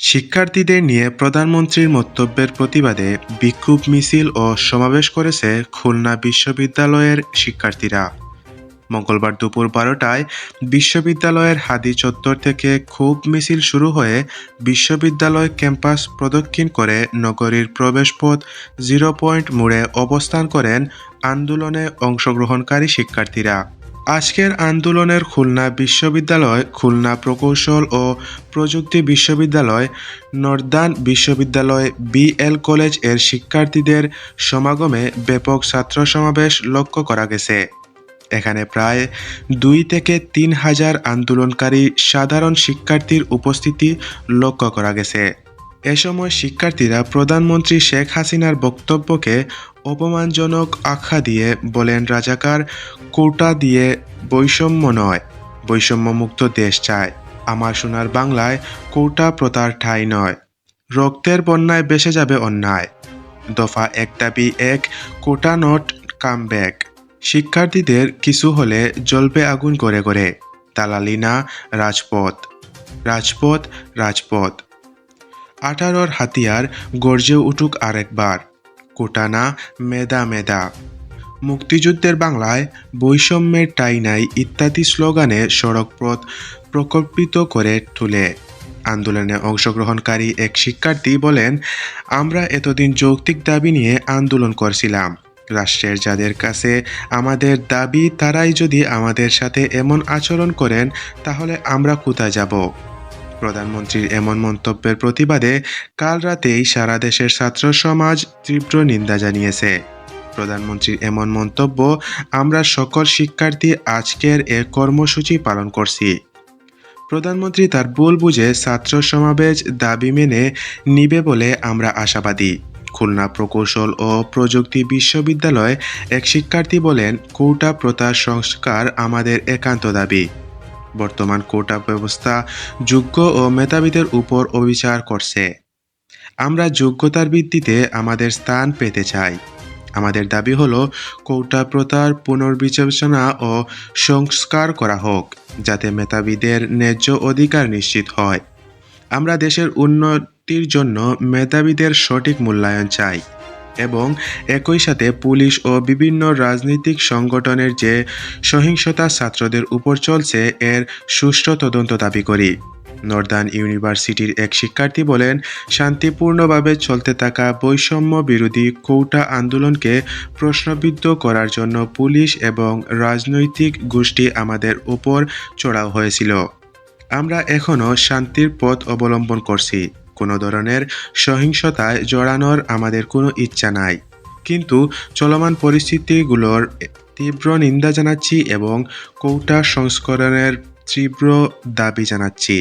শিক্ষার্থীদের নিয়ে প্রধানমন্ত্রীর মন্তব্যের প্রতিবাদে বিক্ষোভ মিছিল ও সমাবেশ করেছে খুলনা বিশ্ববিদ্যালয়ের শিক্ষার্থীরা। মঙ্গলবার দুপুর বারোটায় বিশ্ববিদ্যালয়ের হাদি চত্বর থেকে ক্ষোভ মিছিল শুরু হয়ে বিশ্ববিদ্যালয় ক্যাম্পাস প্রদক্ষিণ করে নগরীর প্রবেশপথ জিরো পয়েন্ট মোড়ে অবস্থান করেন আন্দোলনে অংশগ্রহণকারী শিক্ষার্থীরা। আজকের আন্দোলনের খুলনা বিশ্ববিদ্যালয়, খুলনা প্রকৌশল ও প্রযুক্তি বিশ্ববিদ্যালয় নর্দান বিশ্ববিদ্যালয় বিএল কলেজের শিক্ষার্থীদের সমাগমে ব্যাপক ছাত্র সমাবেশ লক্ষ্য করা গেছে। এখানে প্রায় দুই থেকে তিন হাজার আন্দোলনকারী সাধারণ শিক্ষার্থীর উপস্থিতি লক্ষ্য করা গেছে। এ সময় শিক্ষার্থীরা প্রধানমন্ত্রী শেখ হাসিনার বক্তব্যকে অপমানজনক আখ্যা দিয়ে বলেন, রাজাকার কোটা দিয়ে বৈষম্য নয়। বৈষম্যমুক্ত দেশ চায় আমার সোনার বাংলায় কোটা প্রতার ঠাঁই নয়। রক্তের বন্যায় বেসে যাবে অন্যায়। দফা এক দাবি এক, কোটা নট কাম ব্যাক শিক্ষার্থীদের কিছু হলে জ্বলবে আগুন করে করে দালালি না, রাজপথ। রাজপথ রাজপথ। আঠারোর হাতিয়ার গর্জে উঠুক আরেকবার। কোটানা মেদা মেদা। মুক্তিযুদ্ধের বাংলায় বৈষম্যের টাই নাই ইত্যাদি স্লোগানে সড়কপথ প্রকল্পিত করে তুলে। আন্দোলনে অংশগ্রহণকারী এক শিক্ষার্থী বলেন, আমরা এতদিন যৌক্তিক দাবি নিয়ে আন্দোলন করছিলাম। রাষ্ট্রের যাদের কাছে আমাদের দাবি, তারাই যদি আমাদের সাথে এমন আচরণ করেন, তাহলে আমরা কোথায় যাব? প্রধানমন্ত্রীর এমন মন্তব্যের প্রতিবাদে কাল রাতেই সারা দেশের ছাত্র সমাজ তীব্র নিন্দা জানিয়েছে। প্রধানমন্ত্রীর এমন মন্তব্য আমরা সকল শিক্ষার্থী আজকের এ কর্মসূচি পালন করছি। প্রধানমন্ত্রী তার ভুল বুঝে ছাত্র সমাবেশ দাবি মেনে নিবে বলে আমরা আশাবাদী। খুলনা প্রকৌশল ও প্রযুক্তি বিশ্ববিদ্যালয় এক শিক্ষার্থী বলেন, কৌটা প্রথার সংস্কার আমাদের একান্ত দাবি। বর্তমান কোটা ব্যবস্থা যোগ্য ও মেধাবীদের উপর অবিচার করছে। আমরা যোগ্যতার ভিত্তিতে আমাদের স্থান পেতে চাই। আমাদের দাবি হলো, কৌটা প্রথার পুনর্বিবেচনা ও সংস্কার করা হোক, যাতে মেধাবীদের ন্যায্য অধিকার নিশ্চিত হয়। আমরা দেশের উন্নতির জন্য মেধাবীদের সঠিক মূল্যায়ন চাই। এবং একই সাথে পুলিশ ও বিভিন্ন রাজনৈতিক সংগঠনের যে সহিংসতা ছাত্রদের উপর চলছে, এর সুষ্ঠু তদন্ত দাবি করি। নর্দার্ন ইউনিভার্সিটির এক শিক্ষার্থী বলেন, শান্তিপূর্ণভাবে চলতে থাকা বৈষম্য বিরোধী কৌটা আন্দোলনকে প্রশ্নবিদ্ধ করার জন্য পুলিশ এবং রাজনৈতিক গোষ্ঠী আমাদের উপর চড়াও হয়েছিল। আমরা এখনও শান্তির পথ অবলম্বন করছি। কোনো ধরনের সহিংসতায় জড়ানোর আমাদের কোনো ইচ্ছা নাই। কিন্তু চলমান পরিস্থিতিগুলোর তীব্র নিন্দা জানাচ্ছি এবং কৌটা সংস্করণের তীব্র দাবি জানাচ্ছি।